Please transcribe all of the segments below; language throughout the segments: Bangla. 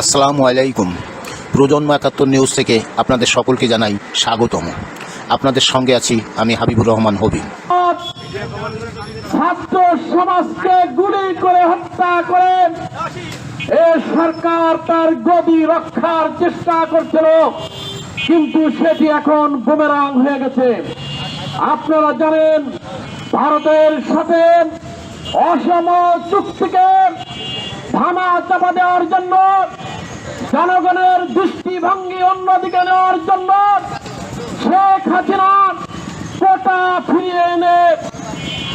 আসসালামু আলাইকুম। প্রজন্ম একাত্তর নিউজ থেকে আপনাদের সকলকে জানাই স্বাগতম। আপনাদের সঙ্গে আছি আমি হাবিবুর রহমান হবি। ছাত্র সমাজকে গুলি করে হত্যা করে এ সরকার তার গদি রক্ষার চেষ্টা করছিল, কিন্তু সেটি এখন বুমেরাং হয়ে গেছে। আপনারা জানেন, ভারতের সাথে অসম চুক্তিকে ধামা চাপা দেওয়ার জন্য জনগণের দৃষ্টিভঙ্গি অন্যদিকে নেওয়ার জন্য শেখ হাসিনা কোটা ফিরিয়ে এনে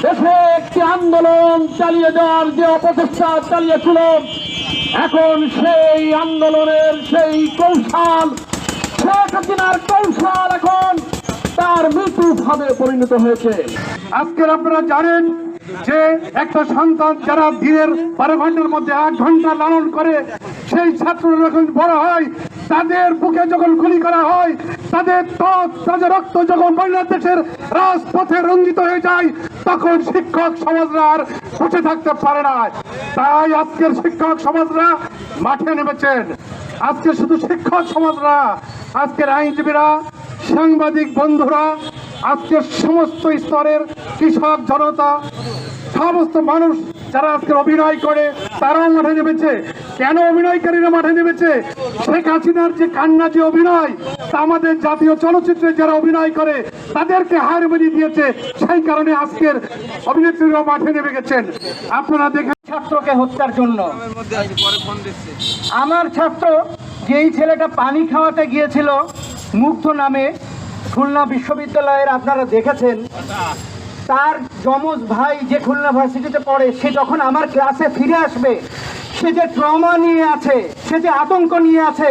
দেশে একটি আন্দোলন চালিয়ে যাওয়ার যে অপচেষ্টা চালিয়েছিল, এখন সেই আন্দোলনের সেই কৌশল, শেখ হাসিনার কৌশল এখন তার মৃত্যু ভাবে পরিণত হয়েছে। আজকের আপনারা জানেন যে একটা সন্তান যারা দিনের বারো ঘণ্টার মধ্যে আট ঘণ্টা লালন করে, সেই ছাত্ররা যখন বড় হয়, তাদের বুকে যখন গুলি করা হয়, তাদের তাদের রক্ত যখন বাংলাদেশের রাজপথে রঞ্জিত হয়ে যায়, তখন শিক্ষক সমাজরা আর বসে থাকতে পারে না। তাই আজকের শিক্ষক সমাজরা মাঠে নেমেছেন। আজকে শুধু শিক্ষক সমাজরা, আজকের আইনজীবীরা, সাংবাদিক বন্ধুরা আজকের সমস্ত স্তরের কৃষক জনতা সমস্ত মানুষ যারা আজকে অভিনয় করে তারাও মাঠে নেমেছে। কেন অভিনয়কারীরা মাঠে নেমেছে? শেখ হাসিনার যে কান্না যে অভিনয় তা আমাদের জাতীয় চলচ্চিত্রে যারা অভিনয় করে তাদেরকে হার মেরিয়ে দিয়েছে সেই কারণে আজকের অভিনেত্রীরা মাঠে নেমে গেছেন। আপনারা দেখেন ছাত্রকে হত্যার জন্য। আমার ছাত্র যেই ছেলেটা পানি খাওয়াতে গিয়েছিল মুগ্ধ নামে খুলনা বিশ্ববিদ্যালয়ের আপনারা দেখেছেন, তার যমজ ভাই যে খুলনা ভার্সিটিতে পড়ে, সে যখন আমার ক্লাসে ফিরে আসবে, সে যে ট্রমা নিয়ে আছে, সে যে আতঙ্ক নিয়ে আছে,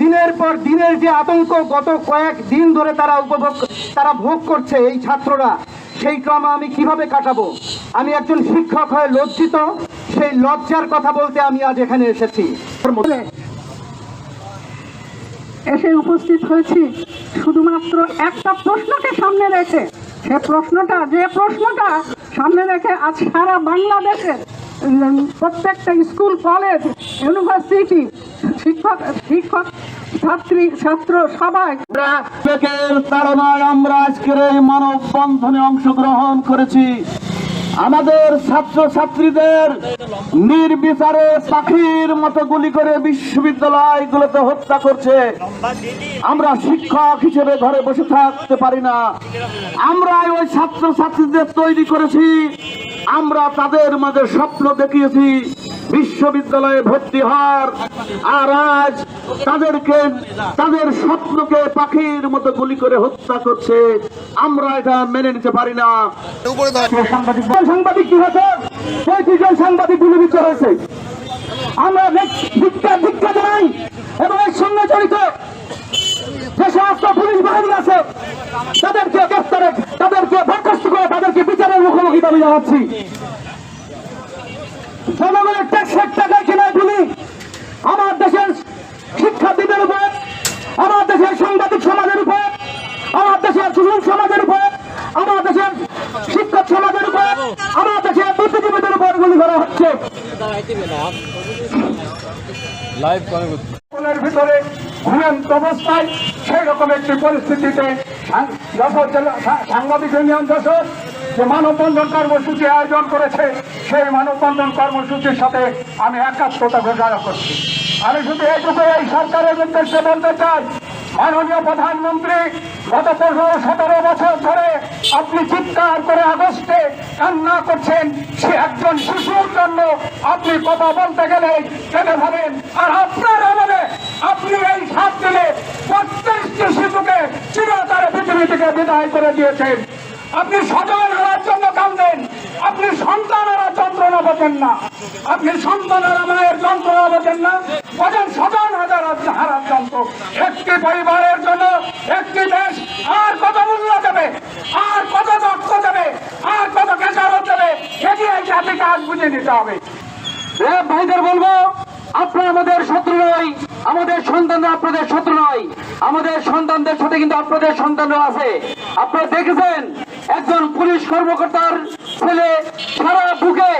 দিনের পর দিনের যে আতঙ্ক গত কয়েক দিন ধরে তারা উপভোগ, তারা ভোগ করছে এই ছাত্ররা, সেই ট্রমা আমি কীভাবে কাটাবো? আমি একজন শিক্ষক হয়ে লজ্জিত, সেই লজ্জার কথা বলতে আমি আজ এখানে এসেছি। এসে উপস্থিত হয়েছি। শুধুমাত্র একটা প্রশ্নকে সামনে রেখে, সে প্রশ্নটা, যে প্রশ্নটা সামনে রেখে আজ সারা বাংলাদেশের প্রত্যেকটা স্কুল, কলেজ, ইউনিভার্সিটি, শিক্ষক শিক্ষক, ছাত্রী, ছাত্র সবাই। আমরা বিবেকের তাড়নায় আমরা আজকের এই মানব বন্ধনে অংশগ্রহণ করেছি। আমাদের ছাত্র ছাত্রীদের নির্বিচারে পাখির মতো গুলি করে বিশ্ববিদ্যালয়গুলোতে হত্যা করছে। আমরা শিক্ষক হিসেবে ঘরে বসে থাকতে পারি না। আমরা ওই ছাত্র ছাত্রীদের তৈরি করেছি। আমরা তাদের মাঝে স্বপ্ন দেখিয়েছি। বিশ্ববিদ্যালয়ে ভর্তি হওয়ার আর আজ তাদেরকে তাদের স্বপ্নকে পাখির মতো গুলি করে হত্যা করছে। আমরা এটা মেনে নিতে পারি না। সাংবাদিক কি হয়েছে? পঁয়ত্রিশ জন সাংবাদিক গুলিবিদ্ধ হয়েছে। আমরা ভিক্ষা ভিক্ষা জানাই এবং এর সঙ্গে জড়িত যে সমস্ত পুলিশ বাহিনী আছে তাদেরকে গ্রেফতারে তাদেরকে বরখাস্ত করে তাদেরকে বিচারের মুখোমুখি দাবি জানাচ্ছি। জনগণের ট্যাক্সের টাকায় কেনায় গুলি আমার দেশের শিক্ষার্থীদের উপর আমার দেশের সাংবাদিক সমাজের উপর আমার দেশের সুশীল সমাজের উপর আমার দেশের শিক্ষক সমাজের উপর আমার দেশের বুদ্ধিজীবীদের উপর গুলি করা হচ্ছে। ভিতরে ঘুমন্ত অবস্থায় সেই রকম একটি পরিস্থিতিতে সাংবাদিক ইউনিয়ন যশোর যে মানববন্ধন কর্মসূচি আয়োজন করেছে, সেই মানববন্ধন কর্মসূচির সাথে আমি একাত্মতা ঘোষণা করছি। আমি শুধু এইটুকু এই সরকারের উদ্দেশ্যে বলতে চাই, মাননীয় প্রধানমন্ত্রী, গত পনেরো সতেরো বছর ধরে আপনি চিৎকার করে আগস্টে কান্না করছেন, সে একজন শিশুর জন্য আপনি কথা বলতে গেলে কেঁদে ফেলেন। আর আপনার আমলে আপনি এই সাত দিনে প্রত্যেকটি শিশুকে চিরতরে পৃথিবী থেকে বিদায় করে দিয়েছেন। আপনি সজন হারার জন্য কান্দেন আপনি সন্তান হারার যন্ত্রণা বোঝেন না। আপনি সন্তান হারা মায়ের যন্ত্রণা বোঝেন না। বোঝেন সজন হাজার হারার যন্ত্র। একটি পরিবারের জন্য একটি দেশ আর কত মূল্য দেবে? আর কত রক্ত দেবে? আর কত কেঁচারত দেবে? এটি এই জাতিকে আজ বুঝে নিতে হবে। ভাইদের বলব, আপনারা আমাদের শত্রু নয়। আমাদের সন্তানরা আপনাদের শত্রু নয়। আমাদের সন্তানদের সাথে কিন্তু আপনাদের সন্তানরা আছে। আপনারা দেখেছেন একজন পুলিশ কর্মকর্তার ছেলে সারা বুকে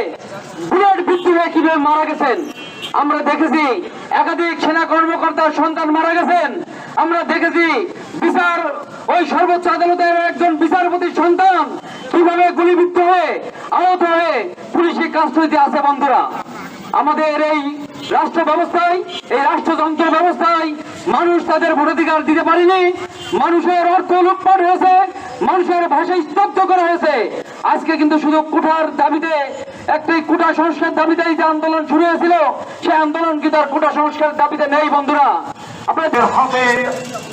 বুলেট বিদ্ধি হয়ে কীভাবে মারা গেছেন? আমরা দেখেছি একাধিক সেনা কর্মকর্তার সন্তান মারা গেছেন। আমরা দেখেছি বিচার, ওই সর্বোচ্চ আদালতের একজন বিচারপতির সন্তান কীভাবে গুলিবিদ্ধ হয়ে, আহত হয়ে পুলিশি কাস্টডিতে আছে বন্ধুরা। আমাদের এই রাষ্ট্র ব্যবস্থায়, এই রাষ্ট্রযন্ত্র ব্যবস্থায় মানুষ তাদের ভোটাধিকার দিতে পারেনি। মানুষের অর্থ লুটপাট হয়েছে। মানুষের ভাষা স্তব্ধ করা হয়েছে। আজকে কিন্তু শুধু কুঠার দাবিতে, একটি কুটা সংস্কার দাবিতে যে আন্দোলন শুরু হয়েছিল, সেই আন্দোলন কিন্তু আর কুটা সংস্কার দাবিতে নেই বন্ধুরা। আপনাদের হাতে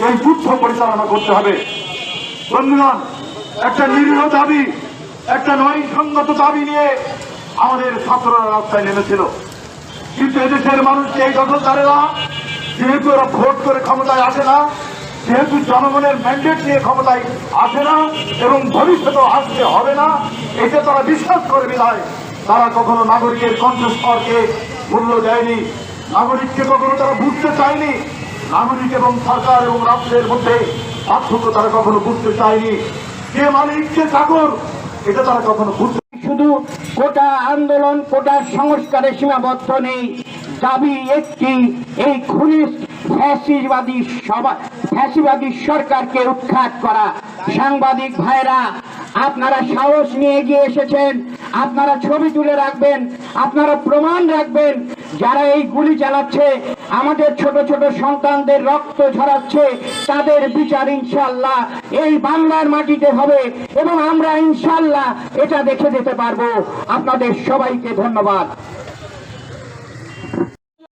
এই যুদ্ধ পরিচালনা করতে হবে। বন্ধুগণ, একটা নিরীহ দাবি, একটা নয় সঙ্গত দাবি নিয়ে আমাদের ছাত্ররা রাস্তায় নেমেছিল। কিন্তু এদেশের মানুষকে এই দখলদারেরা, যেহেতু ওরা ভোট করে ক্ষমতায় আসে না যেহেতু জনগণের ম্যান্ডেট নিয়ে ক্ষমতায় আসে না এবং ভবিষ্যতেও আসতে হবে না, এতে তারা বিশ্বাস করে বিধায় তারা কখনো নাগরিকের কণ্ঠস্বরকে মূল্য দেয়নি। নাগরিককে কখনো তারা বুঝতে চায়নি। নাগরিক এবং সরকার এবং রাষ্ট্রের মধ্যে পার্থক্য তারা কখনো বুঝতে চায়নি। কে মালিক, কে চাকর, এটা তারা কখনো বুঝতে শুধু কোটা আন্দোলন, কোটা সংস্কারে সীমাবদ্ধ নেই। দাবি একটি, এই খুনি ফ্যাসিবাদী সরকারকে উৎখাত করা। সাংবাদিক ভাইরা, আপনারা সাহস নিয়ে এগিয়ে এসেছেন। আপনারা ছবি তুলে রাখবেন, আপনারা প্রমাণ রাখবেন। যারা এই গুলি চালাচ্ছে, আমাদের ছোট ছোট সন্তানদের রক্ত ঝরাচ্ছে, তাদের বিচার ইনশাল্লাহ এই বাংলার মাটিতে হবে এবং আমরা ইনশাল্লাহ এটা দেখে যেতে পারব। আপনাদের সবাইকে ধন্যবাদ।